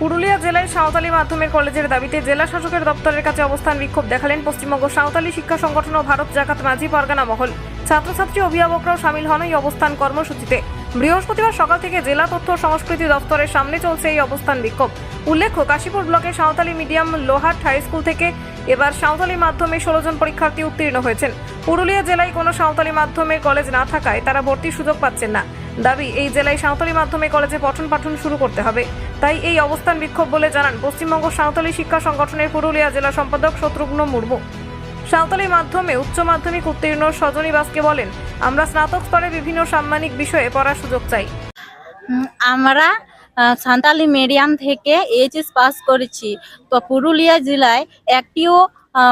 পুরুলিয়া জেলায় সাঁওতালি মাধ্যমিক কলেজের দাবিতে জেলা শাসকের দপ্তরের কাছে অবস্থান বিক্ষোভ দেখালেন পশ্চিমবঙ্গ সাঁওতালি শিক্ষা সংগঠন ও ভারত জাকাত মাঝি পরগানা মহল। ছাত্রছাত্রী অভিভাবকরাও সামিল হন এই অবস্থান কর্মসূচিতে। বৃহস্পতিবার সকাল থেকে জেলা তথ্য সংস্কৃতি দপ্তরের সামনে চলছে এই অবস্থান বিক্ষোভ। উল্লেখ্য, কাশীপুর ব্লকের Santali medium Lohat high school থেকে এবার সাঁওতালি মাধ্যমে ষোলো জন পরীক্ষার্থী উত্তীর্ণ হয়েছেন। পুরুলিয়া জেলায় কোনো সাঁওতালি মাধ্যমের কলেজ না থাকায় তারা ভর্তির সুযোগ পাচ্ছেন না। দাবি, এই জেলায় সাঁওতালি মাধ্যমে কলেজে পঠন পাঠন শুরু করতে হবে। তাই এই অবস্থান বিক্ষোভ বলে জানান পশ্চিমবঙ্গ সাঁওতালি শিক্ষা সংগঠনের পুরুলিয়া জেলা সম্পাদক শত্রুঘ্ন মুর্মু। সাঁওতালি মাধ্যমে উচ্চ মাধ্যমিক উত্তীর্ণ সজনী বাসকে বলেন, আমরা স্নাতক স্তরে বিভিন্ন সাম্মানিক বিষয়ে পড়ার সুযোগ চাই। আমরা সাঁওতালি মিডিয়াম থেকে এইচএস পাস করেছি। তো পুরুলিয়া জেলায় একটিও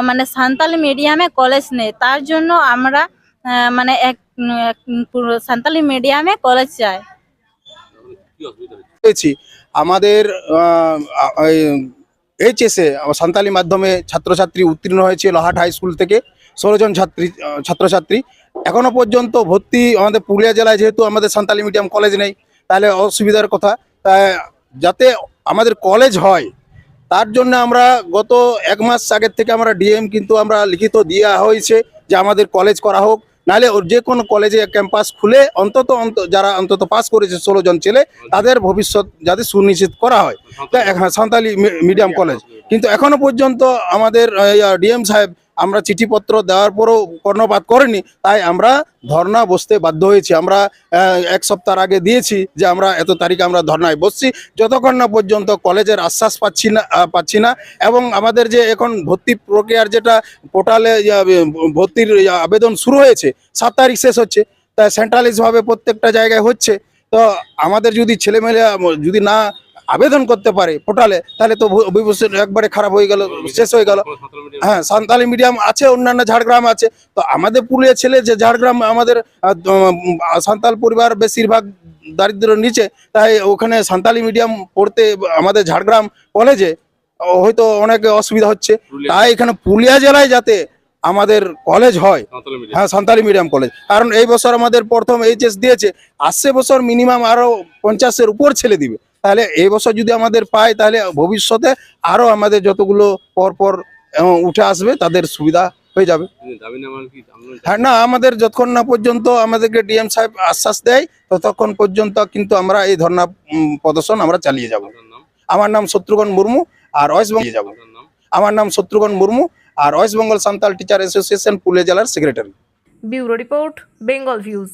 মানে সাঁওতালি মিডিয়ামে কলেজ নেই। তার জন্য আমরা মানে এক সাঁওতালি মিডিয়ামে কলেজ চাই পেয়েছি। আমাদের এইচএসে সান্তালি মাধ্যমে ছাত্রছাত্রী উত্তীর্ণ হয়েছে লোহাট হাই স্কুল থেকে ষোলো জন ছাত্রী ছাত্রছাত্রী। এখনও পর্যন্ত ভর্তি আমাদের পুরুলিয়া জেলায় যেহেতু আমাদের সান্তালি মিডিয়াম কলেজ নেই তাহলে অসুবিধার কথা। তাই যাতে আমাদের কলেজ হয় তার জন্য আমরা গত এক মাস আগের থেকে আমরা ডিএম কিন্তু আমরা লিখিত দেওয়া হয়েছে যে আমাদের কলেজ করা হোক। নাহলে ওর যে কোনো কলেজে ক্যাম্পাস খুলে অন্তত অন্ত যারা অন্তত পাস করেছে ষোলো জন ছেলে তাদের ভবিষ্যৎ যাতে সুনিশ্চিত করা হয়। তা হ্যাঁ সাঁওতালি মিডিয়াম কলেজ কিন্তু এখনও পর্যন্ত আমাদের ডিএম সাহেব আমরা চিঠিপত্র দেওয়ার পরও কর্ণপাত করেনি, তাই আমরা ধর্না বসতে বাধ্য হয়েছি। আমরা এক সপ্তাহ আগে দিয়েছি যে আমরা এত তারিখে আমরা ধর্নায় বসছি। যতক্ষণ না পর্যন্ত কলেজের আশ্বাস পাচ্ছি না পাচ্ছি না এবং আমাদের যে এখন ভর্তি প্রক্রিয়ার যেটা পোর্টালে ভর্তির আবেদন শুরু হয়েছে, সাত তারিখ শেষ হচ্ছে, তা সেন্ট্রালাইজভাবে প্রত্যেকটা জায়গায় হচ্ছে। তো আমাদের যদি ছেলেমেয়েরা, যদি না আবেদন করতে পারে পোর্টালে তাহলে তো ভবিষ্যৎ একবারে খারাপ হয়ে গেল শেষ হয়ে গেল। হ্যাঁ সান্তালি মিডিয়াম আছে অন্যান্য ঝাড়গ্রাম আছে। তো আমাদের পুরুলিয়া ছেলে যে ঝাড়গ্রাম আমাদের সান্তাল পরিবার বেশিরভাগ দারিদ্র্যের নিচে তাই ওখানে সান্তালি মিডিয়াম পড়তে আমাদের ঝাড়গ্রাম কলেজে হয়তো অনেক অসুবিধা হচ্ছে। তাই এখানে পুরুলিয়া জেলায় যাতে আমাদের কলেজ হয় হ্যাঁ সান্তালি মিডিয়াম কলেজ কারণ এই বছর আমাদের প্রথম এইচএস দিয়েছে আসছে বছর মিনিমাম আরও পঞ্চাশের উপর ছেলে দিবে। তাহলে এই বছর যদি আমাদের পায় তাহলে ভবিষ্যতে আরও আমাদের যতগুলো পর পর উঠে আসবে তাদের সুবিধা হয়ে যাবে। হ্যাঁ না আমাদের যতক্ষণ না পর্যন্ত আমাদেরকে ডিএম সাহেব আশ্বাস দেয় ততক্ষণ পর্যন্ত কিন্তু আমরা এই ধর্ণা প্রদর্শন আমরা চালিয়ে যাব। আমার নাম শত্রুঘ্ন মুর্মু আর ওয়েস্ট বেঙ্গল যাব। আমার নাম শত্রুঘ্ন মুর্মু আর West Bengal Santal teacher association পুলে জেলার secretary. Bureau report Bengal views.